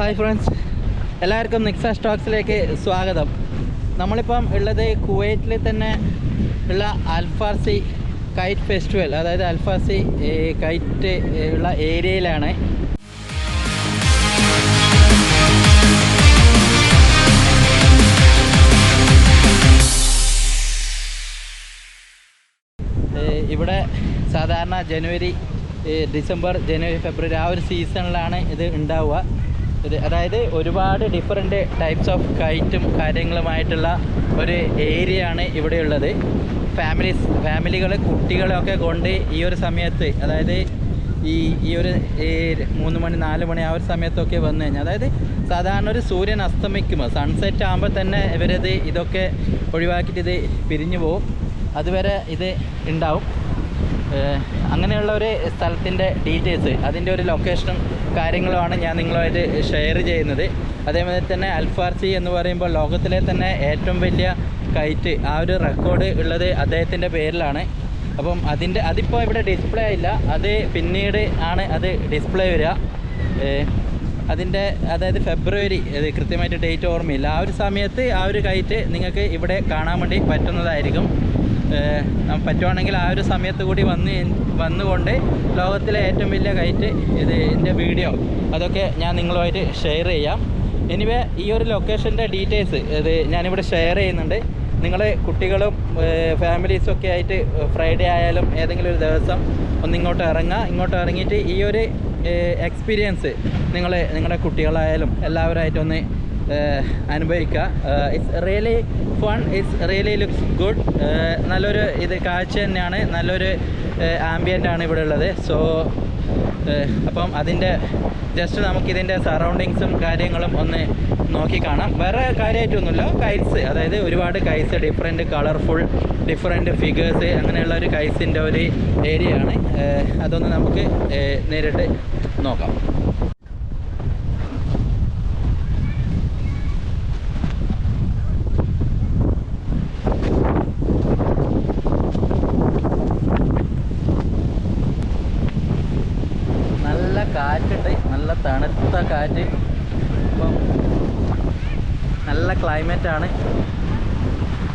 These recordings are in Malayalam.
Hi friends. എല്ലാവർക്കും നിക്സ സ്റ്റോക്സിലേക്ക് സ്വാഗതം. നമ്മളിപ്പം ഉള്ളത് കുവൈറ്റിൽ തന്നെ ഉള്ള അൽഫാർസി കൈറ്റ് ഫെസ്റ്റിവൽ അതായത് അൽഫാർസി കൈറ്റ് ഉള്ള ഏരിയയിലാണ്. ഇവിടെ സാധാരണ ജനുവരി ഡിസംബർ ജനുവരി ഫെബ്രുവരി ആ ഒരു സീസണിലാണ് ഇത് ഉണ്ടാവുക. അതായത് ഒരുപാട് ഡിഫറെന്റ് ടൈപ്സ് ഓഫ് കൈറ്റും കാര്യങ്ങളുമായിട്ടുള്ള ഒരു ഏരിയ ആണ് ഇവിടെയുള്ളത് ഫാമിലീസ് ഫാമിലികൾ കുട്ടികളൊക്കെ കൊണ്ട് ഈ ഒരു സമയത്ത് അതായത് ഈ ഈ ഒരു മൂന്ന് മണി നാല് മണി ആ ഒരു സമയത്തൊക്കെ വന്നു കഴിഞ്ഞാൽ അതായത് സാധാരണ ഒരു സൂര്യൻ അസ്തമിക്കുമ്പോൾ സൺസെറ്റ് ആകുമ്പോൾ തന്നെ ഇവരത് ഇതൊക്കെ ഒഴിവാക്കിയിട്ട് ഇത് പിരിഞ്ഞു പോകും അതുവരെ ഇത് ഉണ്ടാവും. അങ്ങനെയുള്ള ഒരു സ്ഥലത്തിന്റെ ഡീറ്റെയിൽസ് അതിന്റെ ഒരു ലൊക്കേഷനും കാര്യങ്ങളുമാണ് ഞാൻ നിങ്ങളുമായിട്ട് ഷെയർ ചെയ്യുന്നത്. അതേമാതിരി തന്നെ അൽഫാർസി എന്ന് പറയുമ്പോൾ ലോകത്തിലെ തന്നെ ഏറ്റവും വലിയ കൈറ്റ് ആ ഒരു റെക്കോർഡ് ഉള്ളത് അദ്ദേഹത്തിന്റെ പേരിലാണ്. അപ്പം അതിന്റെ അതിപ്പോൾ ഇവിടെ ഡിസ്പ്ലേ ആയില്ല അത് പിന്നീട് ആണ് അത് ഡിസ്പ്ലേ വരിക. അതിന്റെ അതായത് ഫെബ്രുവരി കൃത്യമായിട്ട് ഡേറ്റ് ഓർമ്മയില്ല. ആ ഒരു സമയത്ത് ആ ഒരു കൈറ്റ് നിങ്ങൾക്ക് ഇവിടെ കാണാൻ വേണ്ടി പറ്റുന്നതായിരിക്കും. പറ്റുവാണെങ്കിൽ ആ ഒരു സമയത്ത് കൂടി വന്ന് വന്നുകൊണ്ട് ലോകത്തിലെ ഏറ്റവും വലിയ കയറ്റ് ഇത് എന്റെ വീഡിയോ. അതൊക്കെ ഞാൻ നിങ്ങളുമായിട്ട് ഷെയർ ചെയ്യാം. എനിവേ ഈ ഒരു ലൊക്കേഷന്റെ ഡീറ്റെയിൽസ് ഇത് ഞാനിവിടെ ഷെയർ ചെയ്യുന്നുണ്ട്. നിങ്ങൾ കുട്ടികളും ഫാമിലീസും ഒക്കെ ആയിട്ട് ഫ്രൈഡേ ആയാലും ഏതെങ്കിലും ഒരു ദിവസം ഒന്ന് ഇങ്ങോട്ട് ഇറങ്ങുക. ഇങ്ങോട്ട് ഇറങ്ങിയിട്ട് ഈ ഒരു എക്സ്പീരിയൻസ് നിങ്ങൾ നിങ്ങളുടെ കുട്ടികളായാലും എല്ലാവരുമായിട്ടൊന്ന് അനുഭവിക്കുക. It's really fun it's really looks good നല്ലൊരു ഇത് കാഴ്ച തന്നെയാണ്. നല്ലൊരു ആംബിയന്റ് ആണ് ഇവിടെ ഉള്ളത്. സോ അപ്പം അതിന്റെ ജസ്റ്റ് നമുക്കിതിന്റെ സറൗണ്ടിങ്സും കാര്യങ്ങളും ഒന്ന് നോക്കി കാണാം. വേറെ കാര്യമായിട്ടൊന്നുമില്ല. കൈസ് അതായത് ഒരുപാട് kites different colourful different figures അങ്ങനെയുള്ള ഒരു കൈറ്റ്സിന്റെ ഒരു ഏരിയ ആണ്. അതൊന്ന് നമുക്ക് നേരിട്ട് നോക്കാം നല്ല കാറ്റുണ്ട് നല്ല തണുത്ത കാറ്റ് അപ്പം നല്ല ക്ലൈമറ്റാണ്.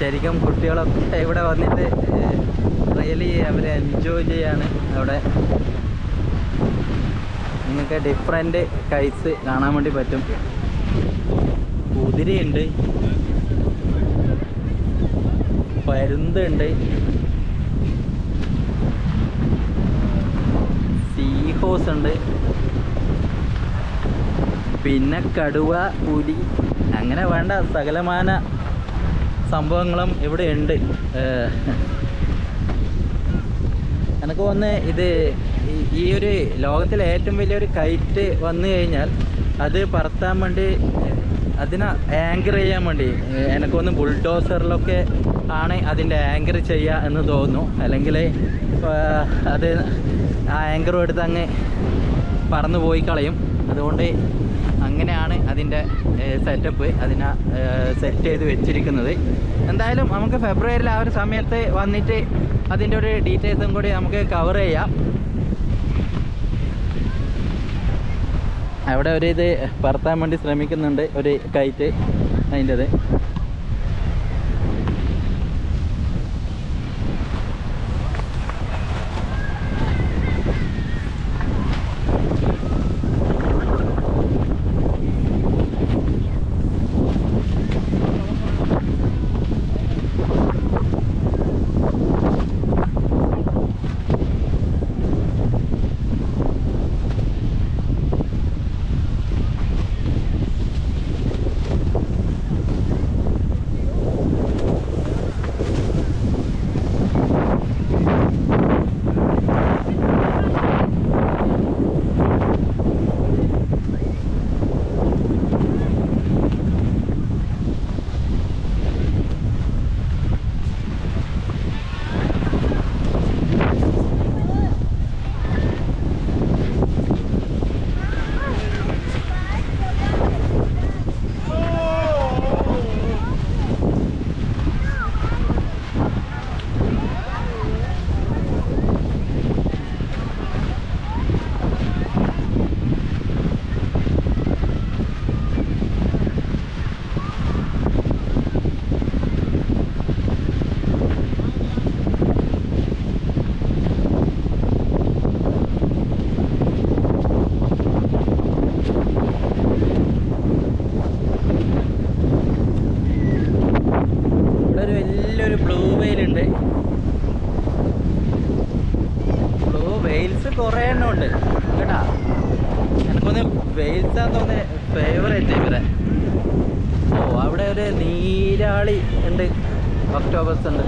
ശരിക്കും കുട്ടികളൊക്കെ ഇവിടെ വന്നിട്ട് റിയലി അവർ എൻജോയ് ചെയ്യാണ് അവിടെ. നിങ്ങൾക്ക് ഡിഫറെന്റ് കൈസ് കാണാൻ വേണ്ടി പറ്റും. കുതിരയുണ്ട്. പരുന്തുണ്ട്. സീ ഹോസ് ഉണ്ട്. പിന്നെ കടുവ പുലി അങ്ങനെ വേണ്ട സകലമാന സംഭവങ്ങളും ഇവിടെ ഉണ്ട്. എനിക്ക് വന്ന് ഇത് ഈ- ഒരു ലോകത്തിലെ ഏറ്റവും വലിയൊരു കൈറ്റ് വന്നു കഴിഞ്ഞാൽ അത് പറത്താൻ വേണ്ടി അതിനെ ആങ്കർ ചെയ്യാൻ വേണ്ടി ഏഹ് എനിക്ക് വന്ന് ബുൾഡോസറിലൊക്കെ ആണ് അതിന്റെ ആങ്കർ ചെയ്യുക എന്ന് തോന്നുന്നു. അല്ലെങ്കിൽ അത് ആ ആങ്കറും എടുത്ത് അങ്ങ് പറന്നു പോയി കളയും. അതുകൊണ്ട് അതിന്റെ സെറ്റപ്പ് അതിനെ സെറ്റ് ചെയ്ത് വെച്ചിരിക്കുന്നത്. എന്തായാലും നമുക്ക് ഫെബ്രുവരിയിൽ ആ ഒരു സമയത്ത് വന്നിട്ട് അതിന്റെ ഒരു ഡീറ്റെയിൽസും കൂടി നമുക്ക് കവർ ചെയ്യാം. അവിടെ ഒരു ഇത് പറത്താൻ വേണ്ടി ശ്രമിക്കുന്നുണ്ട് ഒരു കൈറ്റ് അതിന്റെത്. കുറെ എണ്ണം ഉണ്ട്. കേട്ടാ? എനിക്കൊന്ന് വെയിൽത്താൻ തോന്നിയ ഫേവറേറ്റ് ഇവരെ. ഓ അവിടെ ഒരു നീരാളി ഉണ്ട്. ഒക്ടോബർസ് ഉണ്ട്.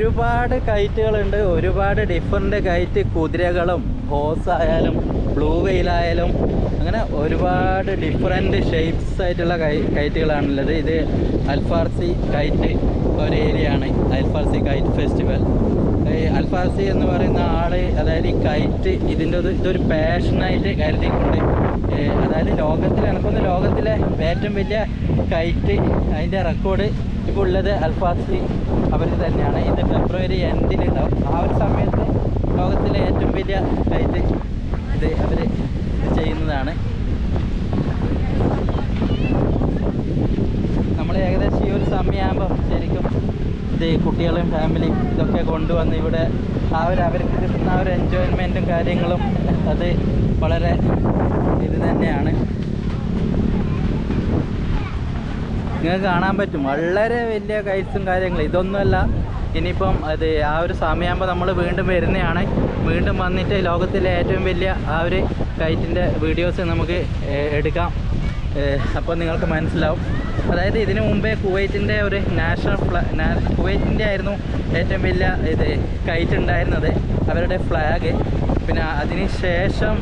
ഒരുപാട് കൈറ്റുകളുണ്ട് ഒരുപാട് ഡിഫറെന്റ് കൈറ്റ് കുതിരകളും ഹോസ് ആയാലും ബ്ലൂ വെയിലായാലും അങ്ങനെ ഒരുപാട് ഡിഫറെന്റ് ഷേപ്സ് ആയിട്ടുള്ള കൈ കയറ്റുകളാണുള്ളത് ഇത് അൽഫാർസി കൈറ്റ് ഒരു ഏരിയ ആണ് അൽഫാർസി കൈറ്റ് ഫെസ്റ്റിവൽ. അൽഫാർസി എന്ന് പറയുന്ന ആൾ അതായത് ഈ കൈറ്റ് ഇതിന്റെ ഒരു ഇതൊരു പാഷനായിട്ട് കരുതിക്കൊണ്ട് ഏ, അതായത് ലോകത്തിൽ എനിക്കൊന്ന് ലോകത്തിലെ ഏറ്റവും വലിയ കൈറ്റ് അതിന്റെ റെക്കോർഡ് ഇപ്പോൾ ഉള്ളത് അൽഫാസി അവർ തന്നെയാണ്. ഇത് ഫെബ്രുവരി എൻഡിലുണ്ടാവും ആ ഒരു സമയത്ത് ലോകത്തിലെ ഏറ്റവും വലിയ കൈറ്റ് ഇത് അവർ ചെയ്യുന്നതാണ്. നമ്മൾ ഏകദേശം ഈ ഒരു സമയമാകുമ്പോൾ ശരിക്കും ഇത് കുട്ടികളും ഫാമിലിയും ഇതൊക്കെ കൊണ്ടുവന്ന് ഇവിടെ ആ ഒരു അവർക്ക് കിട്ടുന്ന ആ ഒരു എൻജോയ്മെന്റും കാര്യങ്ങളും അത് വളരെ ഇത് തന്നെയാണ്. നിങ്ങൾക്ക് കാണാൻ പറ്റും. വളരെ വലിയ കൈറ്റ്സും കാര്യങ്ങളും. ഇതൊന്നുമല്ല. ഇനിയിപ്പം അത് ആ ഒരു സമയമാകുമ്പോൾ നമ്മൾ വീണ്ടും വരുന്നതാണ്. വീണ്ടും വന്നിട്ട് ലോകത്തിലെ ഏറ്റവും വലിയ ആ ഒരു കൈറ്റിന്റെ വീഡിയോസ് നമുക്ക് എടുക്കാം. അപ്പോൾ നിങ്ങൾക്ക് മനസ്സിലാവും. അതായത് ഇതിനു മുമ്പേ കുവൈറ്റിന്റെ ഒരു നാഷണൽ ഫ്ലാ കുവൈറ്റിന്റെ ആയിരുന്നു ഏറ്റവും വലിയ ഇത് കൈറ്റ് ഉണ്ടായിരുന്നത്. അവരുടെ ഫ്ലാഗ്. പിന്നെ അതിന് ശേഷം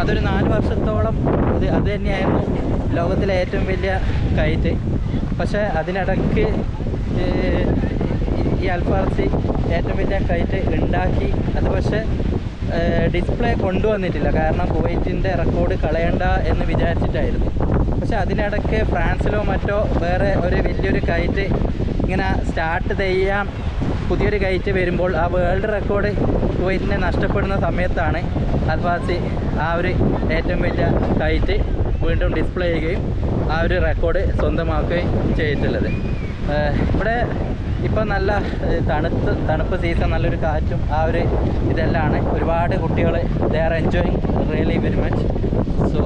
അതൊരു നാല് വർഷത്തോളം അത് അത് തന്നെയായിരുന്നു ലോകത്തിലെ ഏറ്റവും വലിയ കൈറ്റ്. പക്ഷേ അതിനിടയ്ക്ക് ഈ അൽഫാർസി ഏറ്റവും വലിയ കൈറ്റ് ഉണ്ടാക്കി. അത് പക്ഷേ ഡിസ്പ്ലേ കൊണ്ടുവന്നിട്ടില്ല. കാരണം കുവൈറ്റിന്റെ റെക്കോർഡ് കളയണ്ട എന്ന് വിചാരിച്ചിട്ടായിരുന്നു. പക്ഷേ അതിനിടയ്ക്ക് ഫ്രാൻസിലോ മറ്റോ വേറെ ഒരു വലിയൊരു കയറ്റ് ഇങ്ങനെ സ്റ്റാർട്ട് ചെയ്യാം. പുതിയൊരു കയറ്റ് വരുമ്പോൾ ആ വേൾഡ് റെക്കോർഡ് കുവൈറ്റിനെ നഷ്ടപ്പെടുന്ന സമയത്താണ് അൽഫാസി ആ ഒരു ഏറ്റവും വലിയ കയറ്റ് വീണ്ടും ഡിസ്പ്ലേ ചെയ്യുകയും ആ ഒരു റെക്കോർഡ് സ്വന്തമാക്കുകയും ചെയ്തിട്ടുള്ളത്. ഇവിടെ ഇപ്പം നല്ല തണുത്ത് തണുപ്പ് സീസൺ നല്ലൊരു കാറ്റും ആ ഒരു ഇതെല്ലാമാണ്. ഒരുപാട് കുട്ടികൾ they are enjoying really very much so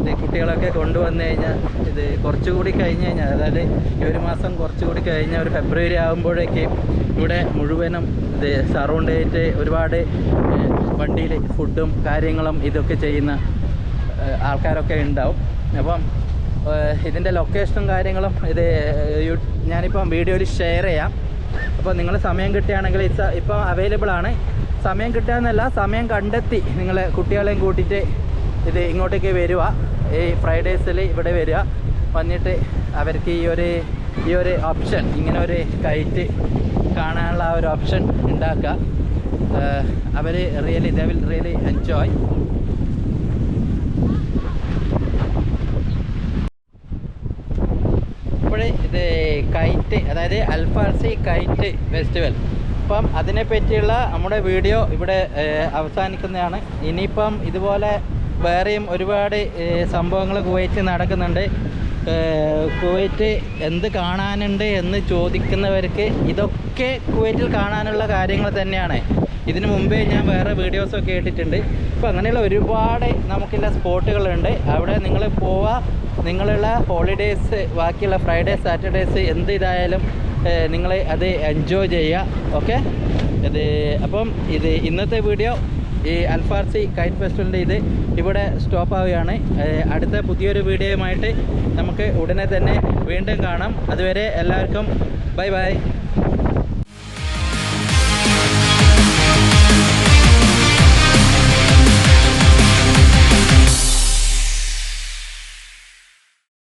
ഇത് കുട്ടികളൊക്കെ കൊണ്ടുവന്നു കഴിഞ്ഞാൽ ഇത് കുറച്ചുകൂടി കഴിഞ്ഞ് കഴിഞ്ഞാൽ അതായത് ഈ ഒരു മാസം കുറച്ചുകൂടി കഴിഞ്ഞ ഒരു ഫെബ്രുവരി ആകുമ്പോഴേക്ക് ഇവിടെ മുഴുവനും ഇത് സറൗണ്ട് ചെയ്തിട്ട് ഒരുപാട് വണ്ടിയിൽ ഫുഡും കാര്യങ്ങളും ഇതൊക്കെ ചെയ്യുന്ന ആൾക്കാരൊക്കെ ഉണ്ടാവും. അപ്പം ഇതിന്റെ ലൊക്കേഷനും കാര്യങ്ങളും ഇത് ഞാനിപ്പം വീഡിയോയിൽ ഷെയർ ചെയ്യാം. അപ്പോൾ നിങ്ങൾ സമയം കിട്ടുകയാണെങ്കിൽ ഇപ്പം അവൈലബിൾ ആണ്. സമയം കിട്ടുക എന്നല്ല സമയം കണ്ടെത്തി നിങ്ങൾ കുട്ടികളെയും കൂട്ടിയിട്ട് ഇത് ഇങ്ങോട്ടേക്ക് വരിക ഈ ഫ്രൈഡേസിൽ ഇവിടെ വരിക വന്നിട്ട് അവർക്ക് ഈ ഒരു ഈ ഒരു ഓപ്ഷൻ ഇങ്ങനെ ഒരു കയറ്റ് കാണാനുള്ള ആ ഒരു ഓപ്ഷൻ ഉണ്ടാക്കുക. അവർ really they will really enjoy അപ്പോൾ ഇത് കൈറ്റ് അതായത് അൽഫാസി കൈറ്റ് ഫെസ്റ്റിവൽ അപ്പം അതിനെപ്പറ്റിയുള്ള നമ്മുടെ വീഡിയോ ഇവിടെ അവസാനിക്കുന്നതാണ്. ഇനിയിപ്പം ഇതുപോലെ വേറെയും ഒരുപാട് സംഭവങ്ങൾ കുവൈറ്റ് നടക്കുന്നുണ്ട്. കുവൈറ്റ് എന്ത് കാണാനുണ്ട് എന്ന് ചോദിക്കുന്നവർക്ക് ഇതൊക്കെ കുവൈറ്റിൽ കാണാനുള്ള കാര്യങ്ങൾ തന്നെയാണ്. ഇതിനു മുമ്പേ ഞാൻ വേറെ വീഡിയോസൊക്കെ കേട്ടിട്ടുണ്ട് അപ്പോൾ അങ്ങനെയുള്ള ഒരുപാട് നമുക്കുള്ള സ്പോട്ടുകളുണ്ട്. അവിടെ നിങ്ങൾ പോവാ. നിങ്ങളുള്ള ഹോളിഡേയ്സ് ബാക്കിയുള്ള ഫ്രൈഡേ സാറ്റർഡേയ്സ് എന്ത് ഇതായാലും നിങ്ങൾ അത് എൻജോയ് ചെയ്യുക ഓക്കെ? ഇത് അപ്പം ഇത് ഇന്നത്തെ വീഡിയോ ഈ അൽഫാർസി കൈറ്റ് ഫെസ്റ്റിവലിന്റെ ഇത് ഇവിടെ സ്റ്റോപ്പ് ആവുകയാണ് അടുത്ത പുതിയൊരു വീഡിയോയുമായിട്ട് നമുക്ക് ഉടനെ തന്നെ വീണ്ടും കാണാം. അതുവരെ എല്ലാവർക്കും ബൈ ബൈ.